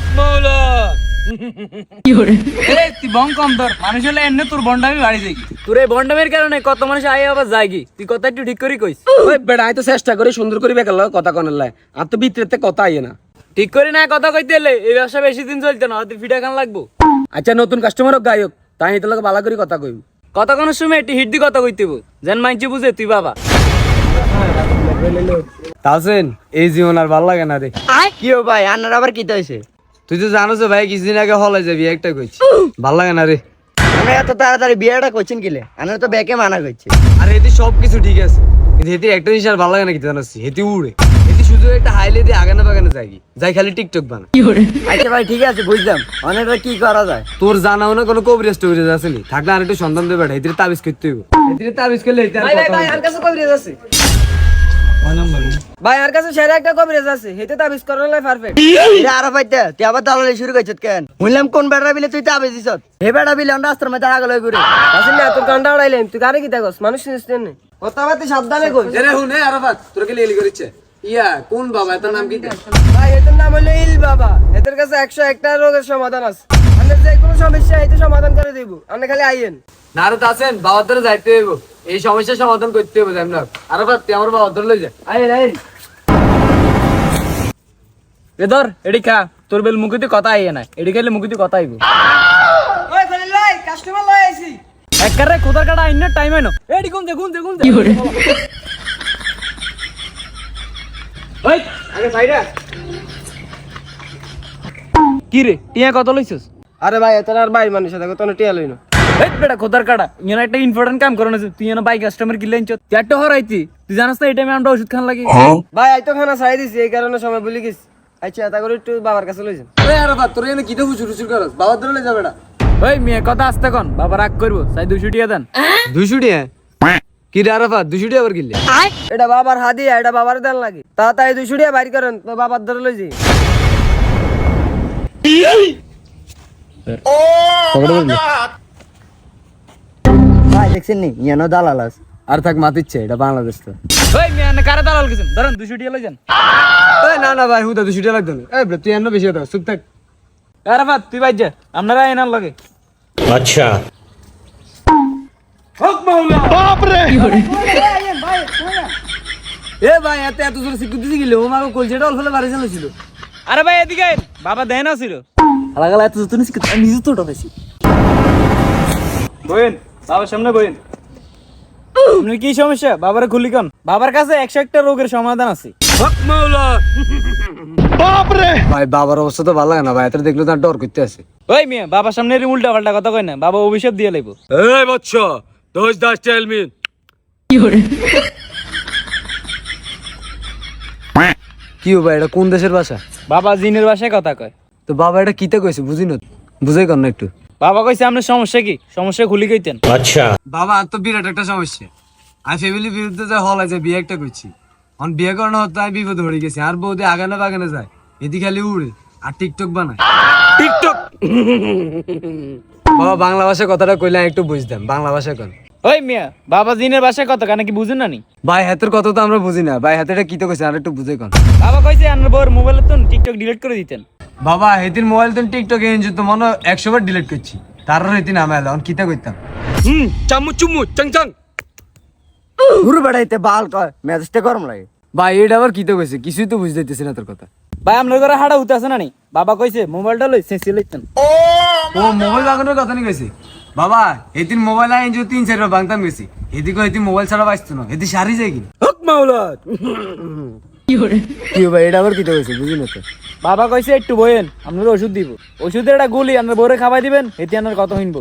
হক মাওলা এ তুই বং কম ধর। মানুষ হলে এমনি তোর বন্ডামি বাড়ি যাই তোর এই বন্ডামের কারণে কত মানুষ আয় আবার যায় তুই কথা একটু ঠিক করি কইস। ওই বেড়া তো চেষ্টা করি সুন্দর করে বেকার লগে কথা কনের লাই। আর তো ভিতরেতে কথা আইয়ে না। ঠিক করি না কথা কইতে এলে এই ব্যবসা বেশি দিন চলতে না তুই ফিটা খান লাগবো। আচ্ছা নতুন কাস্টমার হোক গায়ক তাই তোর লগে ভালো করে কথা কইব। কথা কোনো সময় একটু হিট দি কথা কইতে হইবো। যেন মাইনছে বুঝে তুই বাবা। তাহসেন এই জীবন আর ভালো লাগে না রে। কি ভাই আন্নার আবার কি হয়েছে তুই তো জানো যে ভাই কিছুদিন আগে হলে যাবি একটা কইছি ভালো লাগে না রে। আমরা এত তাড়াতাড়ি বিয়েটা করছেন কিলে? আন্নার তো ব্যাকে মানা করছে। আর এতে সব কিছু ঠিক আছে। কিন্তু এতে একটা জিনিস আর ভালো লাগে না কি জানাচ্ছি হেতি উড়ে। এতে শুধু একটা হাইলে দিয়ে আগানে বাগানে যাই যাই খালি টিকটক বানা আচ্ছা ভাই ঠিক আছে বুঝলাম। অনেকটা কি করা যায়? তোর জানাও না কোনো কবিরাজ টবিরাজ আছে নি? থাকলে আর একটু সন্ধান দেবে বেটা তাবিজ করতে হইব। এতে তাবিজ করলে এতে আর কথা হবে না। কাছে কবিরাজ আছে। ভাই আর কাছে সেরা একটা কবিরাজ আছে। হেতে তাবিজ করালে পারফেক্ট এটা আরও পাইতে তুই আবার দালালি শুরু করছিস কেন? শুনলাম কোন বেড়া বিলে তুই তাবে দিছ হে বেড়া বিলে আমরা রাস্তার মধ্যে হয়ে ঘুরে আসলে তোর কান্ডা উড়াইলেন। তুই কারে কি দেখস মানুষ চিনিস নে কথাবার্তা সাবধানে কই। এ রে হুনে আরাফাত তোর কে লিলি করিচ্ছে ইয়া কোন বাবা? এত নাম কি ভাই এটার নাম হলো ইল বাবা। এদের কাছে একশো একটা রোগের সমাধান আছে। আপনার যে কোনো সমস্যা এতে সমাধান করে দিব। আপনি খালি আইয়েন। না রে তাসেন বাবার ধরে যাইতে হইব। এই সমস্যার সমাধান করতে হইব জানি না। আরাফাত তুই আমার বাবার ধরে লই যা আইয়েন এ ধর এডি খা। তোর বেল মুখে কথা আইয়ে না এডি খাইলে মুখে কথা আইব। ওই খলিল ভাই কাস্টমার লই আইছি। একবারে খোদার কাটা আইন না টাইম আইনো। এডি কোন দে কোন দে কোন দে ওই আগে সাইডা কি রে টিয়া কত লইছস? আরে ভাই এত আর ভাই মানুষ দেখো তো টিয়া লইনো বেটা খোদার কাটা। ইয়া একটা ইম্পর্টেন্ট কাম করন আছে। তুই এনে বাই কাস্টমার কি লাইন তুই একটা হরাইতি তুই জানাস না এই টাইমে আমরা ওষুধ খান লাগি? ভাই আই তো খানা চাই দিছি এই কারণে সময় ভুলে গেছি। আচ্ছা এটা করে একটু বাবার কাছে লইছেন ওই আরাফাত তোর এনে কি দেবো শুরু শুরু করস? বাবার ধরে লই যা বেটা। ওই মেয়ে কথা আসতে কোন। বাবা রাগ করব। সাই দুশো টিয়া দেন। দুইশো টিয়া? কি রে আরাফাত দুইশো টিয়া আবার কিনলে? এটা বাবার হাদিয়া এটা বাবার দেন লাগে। তাড়াতাড়ি দুইশো টাকা বাইর করেন তো বাবার ধরে লই যাই। ভাই দেখছেন নি? ইয়ানো দালাল আছে আর থাক মাতিচ্ছে এটা বাংলাদেশ তো। ওই মেয়ে এনে কারে দালাল গেছেন ধরেন দুশো টিয়া লই যান এই না না ভাই হুদা দুইশো টিয়া লাগতো না। এই তুই এনে বেশি হতো চুপ থাক। আরাফাত তুই বাইর আপনারা এনার লাগে এ ভাই এত এত জোরে সিকিউরিটি দিছিল ও মাগো কলজেটা অল্প ফেলে বাড়ি ছিল। আরে ভাই এদিকে বাবা দেয় না ছিল আলাগালা এত আমি নিজে তো বইন। বাবার সামনে বইন। আপনার কি সমস্যা? বাবার খুলি কোন। বাবার কাছে একশো একটা রোগের সমাধান আছে। ভাই বাবার অবস্থা তো ভালো লাগে না ভাই। এত দেখলে তো আর ডর করতে আছে। ওই মেয়ে বাবার সামনে এরকম উল্টা পাল্টা কথা কয় না। বাবা অভিশাপ দিয়ে লাইব। এই বচ্চ দোজ দাস টেল মি কি ভাই এটা কোন দেশের ভাষা? বাবা জিনের বাসায় কথা কয়। তো বাবা এটা কিতে কইছে? বুঝি না। বুঝাই কর না একটু। বাবা কইছে আপনার সমস্যা কি? সমস্যা খুলি কইতেন। আচ্ছা। বাবা আর তো বিরাট একটা সমস্যা। আমি ফ্যামিলির বিরুদ্ধে যা হল আছে বিয়ে একটা করছি এখন বিয়ে করানো হতো আমি বিপদে পড়ে গেছি। আর বৌদি আগানে বাগানে যায় এদি খালি উড়ে আর টিকটক বানায়। টিকটক! বাবা বাংলা ভাষায় কথাটা কইলে আমি একটু বুঝতাম। বাংলা ভাষা কোন। ওই মিয়া বাবা জিনের বাসায় কথা কেন কি বুঝেন না নি ভাই হাতের কথা তো আমরা বুঝি না। ভাই হাতেটা তো কইছে আর একটু বুঝে কোন। বাবা কইছে আপনার বউর টিকটক ডিলিট করে দিতেন? বাবা হেতির মোবাইল তো টিকটক এনে যেত মনে একশো বার ডিলিট করছি। তার হেতি নামে এলো এখন কিতা করতাম হুম চামু চুমু চাং চাং। ঘুরে বেড়াইতে বাল কয় মেজাজটা গরম লাগে। ভাই এটা আবার কিতে কইছে? কিছুই তো বুঝতে দিতেছি না তোর কথা। ভাই আপনার ঘরে হাড়া উঠে আছে না নি? বাবা কইছে মোবাইলটা লই সেসি লইতেন ও মোবাইল বাগানোর কথা নিয়ে গেছে বাবা এদিন মোবাইল আইন যে তিন চারবার বাংতাম গেছি এদিকে এদিন মোবাইল ছাড়া বাঁচতো না। এদিন সারি যায় কি হক মাওলাদ। কি ভাই? এটা আবার কিতে কইছে বুঝি না তো। বাবা কইছে একটু বইয়েন আপনার ওষুধ দিব। ওষুধের একটা গুলি আপনার বউরে খাওয়াই দিবেন এতে আপনার কত হইনব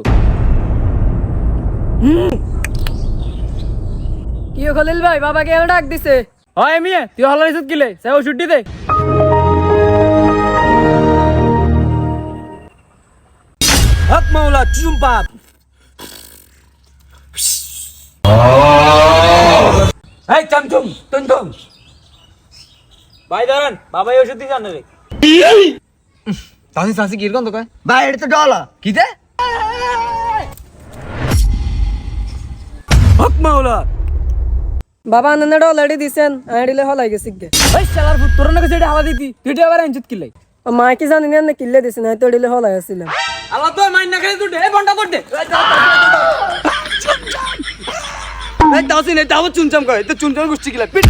কি খলিল ভাই? বাবাকে এনে ডাক দিছে। হয় মিয়া তুই হলার ওষুধ কিলে? সে ওষুধ দে হক মাওলা চুম্পা এই চামচুম টুনটুম। ভাই ধরেন বাবা ওষুধ দিছে আপনার তাহলে সাসি কীরকম তো কয় ভাই এটা তো ডলা কিতে হক মাওলা। বাবা আনন্দটা অলরেডি দিছেন আইডিলে হলাই গেছি গে ওই শালার ফুট তোর না কাছে এটা হালা দিতি তুই এটা আবার আনছিত কিলে ও মা কি জানি না কিল্লে দিছে না তো ডিলে হলাই আসছিলাম আল্লাহ তো মাইন না খেলে তুই দে বন্ডা বড় দে। এই তাও সিনে তাও চুনচাম করে তো চুনচাম গিলা পিট।